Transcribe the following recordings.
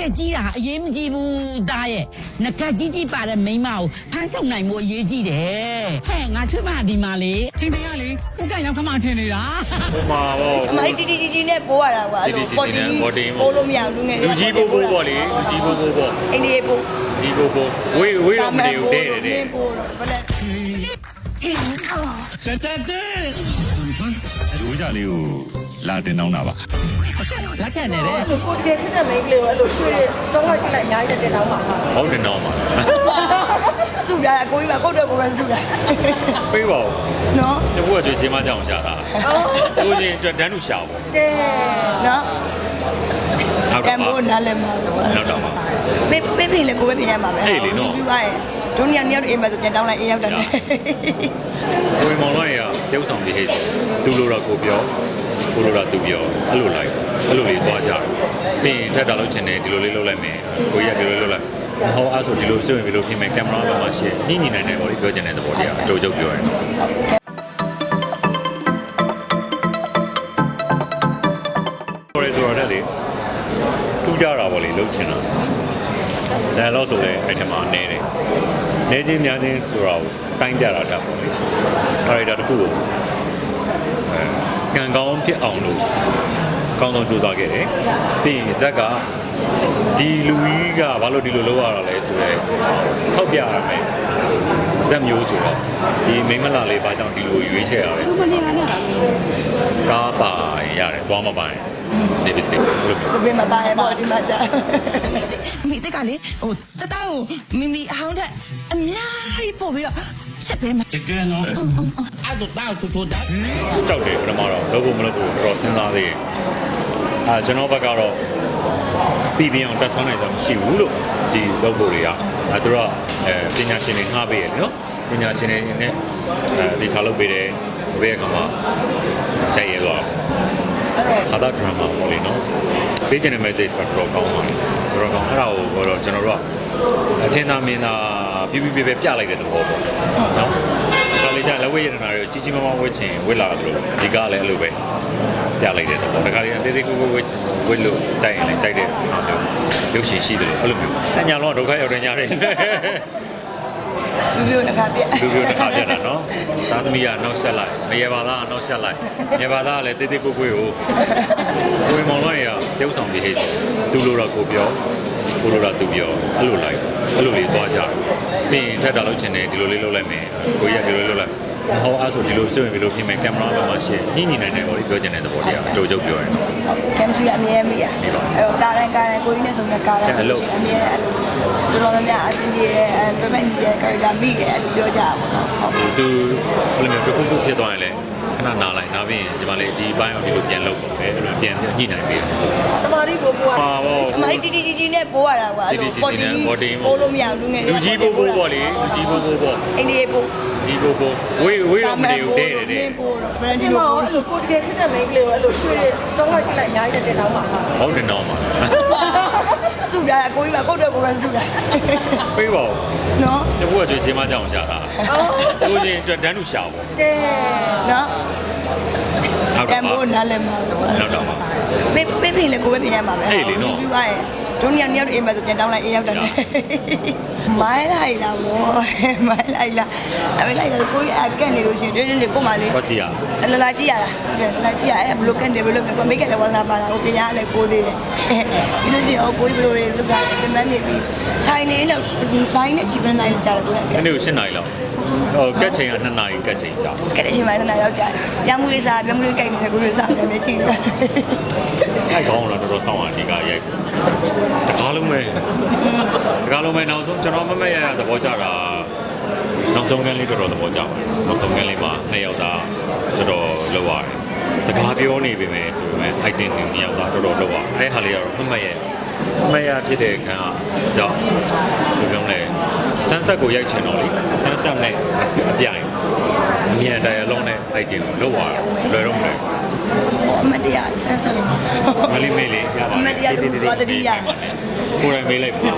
တက်ကြီးတာအရေးမကြီးဘူးသားရဲ့ငကတ်ကြီးကြီးပါတဲ့မိန်းမကိုဖမ်းထုတ်နိုင်မှုအရေးကြီးတယ်ဟဲ့ငါချွတ်မဒီမှာလေထင်တယ်ရလေဥကရောက်ခမထင်နေတာဟိုမှာပေါ့ အမတီတီကြီးကြီးနဲ့ပိုးရတာကွာတီတီကြီးကြီးနဲ့ body ပိုးလို့မရဘူးလူငယ်လူကြီးပို့ပို့ပေါ့လေလူကြီးပို့ပို့ပေါ့အိန္ဒိယပိုးကြီးပို့ပို့ဝေးဝေးတော့မနေဘူးတဲ့တဲ့တဲ့ပိုးတော့ဘယ်လဲတက်တက်တက်ရိုးကြလေးကို လာတင်တောင်းတာပါလက်ခံနေတယ် ကိုတကယ်ချစ်တဲ့မိန်းကလေးကိုအဲ့လိုရွှေတော့လိုက်ကြည့်လိုက်အများကြီးတက်တောင်းပါဟုတ်တယ်တော့မှာစုတာကိုကြီးကကိုတော့ကိုယ်ပဲစုတာပေးပါဦးနော်တကူကကြွေးချင်းမကြောင်ရှာတာကိုချင်းအတွက်တန်းလူရှာပေါ့ကဲနော်နောက်တတော့န်ပါဖိုးနားလည်းမလို့နောက်တော့ပါပေးပေးပြင်လေကိုပဲပြင်ရမှာပဲဟေးလေနော် ပြီးပါရဲ့ဒုညညတို့အိမ်မှာဆိုပြန်တောင်းလိုက်အိမ်ရောက်တယ် ကိုမောင်လိုက်ရတဲဥဆောင်ပြီးဟဲ့သူလိုတော့ကိုပြော ကိုလိုတော့သူပြောအဲ့လိုလိုက်အဲ့လိုလေးသွားကြတယ်ပြီးရင်ထက်တာလို့ချင်တယ်ဒီလိုလေးလုပ်လိုက်မယ်ကိုကြီးကဒီလိုလေးလုပ်လိုက်မဟုတ်အဲ့ဆိုဒီလိုစွင့်ပြီးလို့ပြင်မယ်ကင်မရာပေါ်မှာရှင်းညှိညှိနိုင်တယ်ပေါ့လေပြောချင်တဲ့သဘောတရားအတူတူပြောရင်ပေါ်ရဆိုတော့လေထူးကြတာပေါ့လေလုပ်ချင်တာဒါတော့ဆိုလဲအဲ့ထက်မှာနေတယ်နေချင်းများချင်းဆိုတော့တိုင်းကြတာတက်ပေါ့လေကာရီတာတစ်ခုကိုအဲ ကံကောင်းဖြစ်အောင်လို့ကောင်းဆောင်ကြိုးစားခဲ့တယ်ပြီးရင်ဇက်ကဒီလူကြီးကဘာလို့ဒီလိုလုပ်ရတာလဲဆိုတော့ထောက်ပြရမယ်ဇက်မျိုးဆိုတော့ဒီမိန်းမလာလေးဘာကြောင့်ဒီလိုရွေးချယ်ရလဲကားပါရင်ရတယ်သွားမပါရင်ဒီပစ္စည်းလို့ပြောကိုပြင်မှာတားရပါဒီမှာကြာမိတက်ကလေဟိုတတောင်းမိမိအဟောင်းတဲ့အများကြီးပို့ပြီးတော့ ချက်ပေးမှာတကယ်နော်အဲ့တော့တောက်တူတူဒါကြောက်တယ်ပထမတော့လုပ်ဖို့မလုပ်ဖို့တော့စဉ်းစားသေးတယ်အဲကျွန်တော်ဘက်ကတော့ပြည်ပြင်းအောင်တက်ဆွမ်းနိုင်ကြမရှိဘူးလို့ဒီလုပ်ဖို့တွေကအဲသူတို့ကအဲပညာရှင်တွေငှားပေးရတယ်နော်ပညာရှင်တွေနဲ့အဲဒီချာလုပ်ပေးတယ်ဘယ်ကမှရိုက်ရဲသွားဟာတာဒရမာပေါ့လေနော်ပေးချင်တဲ့ message ကတော့ကောင်းပါတယ်တော်တော်ကောင်းအဲ့ဒါကိုတော့ကျွန်တော်တို့ကအထင်သာမြင်သာ ပြပြပြပြပြလိုက်တဲ့သဘောပေါ့နော်ဒါလေးကျလက်ဝဲရတနာတွေကိုကြီးကြီးမားမားဝှက်ချင်ဝှက်လာတယ်လို့ဒီကားလည်းအဲ့လိုပဲပြလိုက်တဲ့သဘောဒါကလေးအသေးသေးကိုကိုဝှက်ချင်ဝှက်လို့ကြိုက်ရင်လည်းကြိုက်တဲ့အားမျိုးရုပ်ရှင်ရှိတယ်လို့အဲ့လိုမျိုးအညာလုံးကဒုက္ခရောက်တဲ့ညာတွေလူမျိုးတစ်ခါပြက်လူမျိုးတစ်ခါပြတ်တာနော်သားသမီးကနောက်ဆက်လိုက်မရေပါသားကနောက်ဆက်လိုက်ရေပါသားကလည်းတေးသေးကိုကိုကိုကိုကိုမောင်လိုက်ရတဲဥဆောင်ပြီးဟဲ့သူလိုတော့ကိုပြော ကိုလိုတော့သူပြောအဲ့လိုလိုက်အဲ့လိုလေးသွားကြတယ်ပြီးရင်ထက်တာလို့ချင်တယ်ဒီလိုလေးလုပ်လိုက်မယ်ကိုကြီးကဒီလိုလေးလုပ်လိုက် မဟုတ်အဲ့ဆိုဒီလိုစွင့်ပြီးလို့ပြင်မယ်ကင်မရာပေါ်မှာရှင်းညှိညှိနိုင်တယ်ပေါ့လေပြောချင်တဲ့သဘောတရားအတူတူပြောရင်ကင်မစထရီအမြဲမိရအဲ့တော့ကာရန်ကာရန်ကိုကြီးနဲ့ဆိုတဲ့ကာရန်ဆိုလို့အမြဲအဲ့လိုတော်တော်များများအဆင်ပြေတယ်အဲပြမဲ့ညီရဲ့ကာရီလာမိတယ်အဲ့လိုပြောကြတာပေါ့နော်ဟုတ်သူဘယ်လိုမျိုးတစ်ခုခုဖြစ်သွားရင်လည်းခဏနားလိုက်နားပြီးရင်ဒီမှာလေဒီဘိုင်းအောင်ဒီလိုပြန်လုပ်ပါပဲအဲ့လိုပြန်ညှိနိုင်ပြီတမာရီကိုပိုးရပါပေါ့အမတီတီကြီးကြီးနဲ့ပိုးရတာကွာအဲ့လို body ပိုးလို့မရဘူးလူငယ်လူကြီးပို့ပို့ပေါ့လေလူကြီးပို့ပို့ပေါ့အိန္ဒိယ ပိုးကြီးပို့ပို့ဝေးဝေးတော့မနေဘူးတဲ့တဲ့တဲ့ပိုးတော့ဘယ်ဒီလိုအဲ့လိုကိုတကယ်ချစ်တဲ့မိန်းကလေးကိုအဲ့လိုရွှေတော့လိုက်ကြည့်လိုက်အများကြီးတက်တောင်းပါဟုတ်တယ်တော့မှာစုတာကိုကြီးကကိုတော့ကိုယ်ပဲစုတာပေးပါဦးနော်တကူကကြွေးချင်းမကြောင်ရှာတာကိုချင်းအတွက်တန်းလူရှာပေါ့ကဲနော်နောက်တတော့န်ပါဖိုးနားလည်းမလို့နောက်တော့ပါပေးပေးပြင်လေကိုပဲပြင်ရမှာပဲဟေးလေနော် ပြီးပါရဲ့ ဒုညညတို့အိမ်မှာဆိုပြန်တောင်းလိုက်အိမ်ရောက်တယ်မိုင်းလိုက်လာဘောမိုင်းလိုက်လာအဲ့လိုက်လာကိုကြီးအကန့်နေလို့ရှိရင်တင်းတင်းလေးကိုမလေးဘာကြည့်ရအလလာကြည့်ရတာဟုတ်တယ်လာကြည့်ရအဲ့ဘလို့ကန်တယ်ဘလို့ကမိတ်ကလည်းဝါသနာပါတာဟိုပညာလည်းကိုသေးတယ်ပြီးလို့ရှိရင်ဟိုကိုကြီးဘလို့တွေလုကတယ်ပြန်မနေပြီးထိုင်နေလို့တိုင်းနဲ့ချီပန်းနိုင်ကြတယ်ကိုကအဲ့ဒီကို7နာရီလောက်ဟိုကက်ချိန်က2နာရီကက်ချိန်ကြာကဲတဲ့အချိန်မှလည်းရောက်ကြတယ်ပြမှုလေးစားပြမှုလေးကြိုက်နေတဲ့ကိုလေးစားပြန်နေကြည့် တယ်အဲ့ကောင်းတော့တော်တော်စောင်းအောင်ဒီကရိုက်တကားလုံးပဲတကားလုံးပဲနောက်ဆုံးကျွန်တော်မမက်ရရသဘောကျတာနောက်ဆုံးကန်းလေးတော်တော်သဘောကျပါတယ်နောက်ဆုံးကန်းလေးမှာနှစ်ယောက်သားတော်တော်လောက်ရတယ်စကားပြောနေပြီမယ်ဆိုပေမဲ့ item တွေနှစ်ယောက်သားတော်တော်လောက်ရတယ်အဲ့ဟာလေးကတော့မမက်ရမမက်ရဖြစ်တဲ့ခံကတော့ဘယ်လိုပြောလဲဆန်းဆက်ကိုရိုက်ချင်တော့လေဆန်းဆက်နဲ့အပြိုင်အမြန်တရားလုံးနဲ့ item ကိုလောက်ရတယ်လွယ်တော့မလွယ်ဘူး အမတရားဆန်းဆန်းလေးမလေးမေးလေးရပါအမတရားတို့ဘာတတိယကိုယ်တိုင်မေးလိုက်ပါ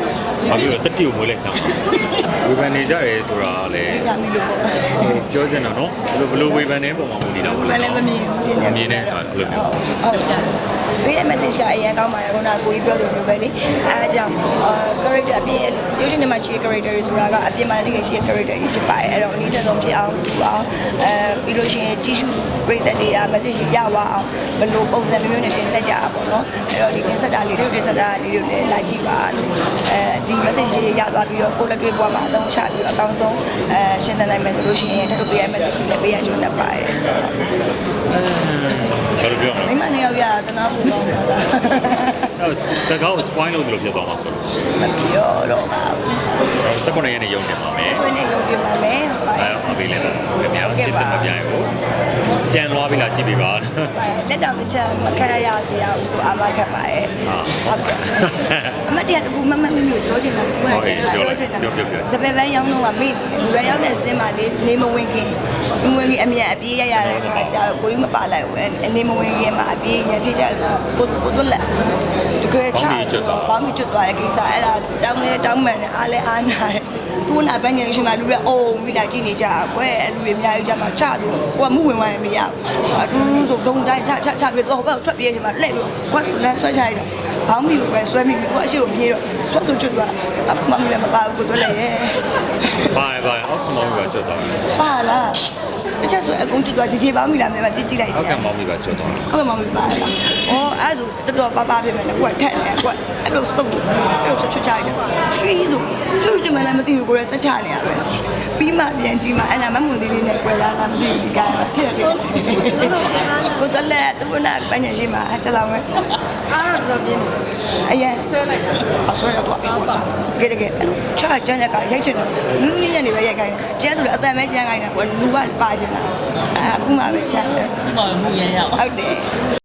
ဘာဖြစ်လို့တတိကိုမွေးလိုက်စမ်းပါဝေဖန်နေကြရဲဆိုတာလေဒါမီလို့ပေါ့ပြောချင်တာနော်ဘယ်လိုဘယ်လိုဝေဖန်နေပုံမှာမူနေတာပေါ့မလည်းမမြင်ဘူးမမြင်တဲ့အဲ့လိုမျိုးဟုတ်ပေးတဲ့ message ကအရင်ကောင်းပါတယ်ခုနကကိုကြီးပြောသလိုမျိုးပဲလေအဲအကြောင်းအာ character အပြင် ရုပ်ရှင်ထဲမှာရှိတဲ့ character တွေဆိုတာကအပြင်မှာတကယ်ရှိတဲ့ character တွေဖြစ်ပါတယ်အဲ့တော့အနည်းဆက်ဆုံးဖြစ်အောင်ဒီအောင်အဲပြီးလို့ရှိရင်ကြီးစုပရိသတ်တွေက message ရပါအောင်ဘယ်လိုပုံစံမျိုးနဲ့တင်ဆက်ကြတာပေါ့နော်အဲ့တော့ဒီတင်ဆက်တာလေးတွေတင်ဆက်တာလေးတွေလည်းလိုက်ကြည့်ပါလို့အဲဒီ message တွေရသွားပြီးတော့ကိုယ်လက်တွေ့ဘဝမှာအသုံးချပြီးတော့အကောင်းဆုံးအဲရှင်းသနိုင်မယ်ဆိုလို့ရှိရင်ထပ်လို့ပေးရ message တွေလည်းပေးရကြုံတတ်ပါတယ်ဘယ်လိုပြောမလဲမိမနှစ်ယောက်ရတာတနာဖို့ကောင်းတာလား အဲ့စကားကို spoil လုပ်လို့ပြောသွားမှာဆိုမပြောတော့ပါဘူးစက်ကွန်ရဲ့နေရုံတင်ပါမယ်ကိုယ်နဲ့ယုံကြည်ပါမယ်ဟုတ်ပါအဲရဲ့အပေးလိုက်ပါခင်ဗျာတစ်သက်မပြိုင်ကိုပြန်လွှားပြီးလာကြည့်ပေးပါ လက်တောင်တစ်ချက်မခံရစေရဘူးကိုအာမခံပါရဲ့ဟာဟုတ်ကဲ့အမတရားတကူမမမမျိုးပြောချင်တာကိုယ်ကချင်တာပြောချင်တာစပယ်ပန်းရောင်းတော့ကမေ့စပယ်ရောင်းတဲ့ဆင်းမှာလေးနေမဝင်ခင်မဝင်ခင်အမြန်အပြေးရရတဲ့ခါကျတော့ကိုကြီးမပါလိုက်ဘူးအနေမဝင်ခင်မှာအပြေးရပြချင်တာကိုကိုတို့လက်တကယ်ချဘာမှကျွတ်သွားတဲ့ကိစ္စအဲ့ဒါတောင်းလဲတောင်းမှန်တယ်အားလဲအားနာတယ်သူနာဘန်းငယ်ရှင်မှာလူတွေအုံပြီးလာကြည့်နေကြကွယ်အဲ့လူတွေအများကြီးကြမှာချဆိုကိုကမှုဝင်သွားတယ်မရဘူးအထူးဆိုဒုံတိုင်းချချချပြီးတော့ဟိုဘက်ထွက်ပြေးချင်မှာလှည့်ပြီးကွက်ဆိုလမ်းဆွဲချလိုက်တယ်ဘောင်းမီကိုပဲဆွဲမိပြီးသူကအရှိကိုပြေးတော့ဆွဲဆိုကျွတ်သွားအခုမှမလည်းမပါဘူးကိုတို့လည်းရဲ့ပါရပါရအောက်ခမောင်းပြီးပါကျွတ်သွားတယ်ပါလားတချက်ဆိုအကုန်ကျွတ်သွားကြည်ကြည်ဘောင်းမီလာမယ်ကြည်ကြည်လိုက်အောက်ကမောင်းပြီးပါကျွတ်သွားတယ်ဟုတ်ကဲ့မမပါလား။ အော်အဲ့ဒါဆိုတော်တော်ပါပါပြင်မယ်ကွက်ထက်နေကွက်အဲ့လိုစုပ်အဲ့လိုဆိုချွတ်ချရတယ်။ရွှေဆိုကျုပ်ကျမလည်းမသိဘူးကိုယ်ဆက်ချနေရပဲ။ပြီးမှပြန်ကြည့်မှအဲ့ဒါမမွန်သေးလေးနဲ့ကွယ်လာတာမသိဘူးဒီကရထက်တယ်။ကိုတလက်သူကနာပညာရှိမှအချက်လောက်ပဲ။အားတော့ပြင်းအရင်ဆွဲလိုက်တာအဆွဲတော့တော့ကဲကဲအဲ့လိုချာကျန်တဲ့ကရိုက်ချင်တော့နူးနည်းနေပဲရိုက်ခိုင်းတယ်။ကျဲဆိုလည်းအတန်ပဲကျန်ခိုင်းတာကွယ်လူကပါချင်တာ။အခုမှပဲချန်တယ်ဘာမှမရရအောင်ဟုတ်တယ်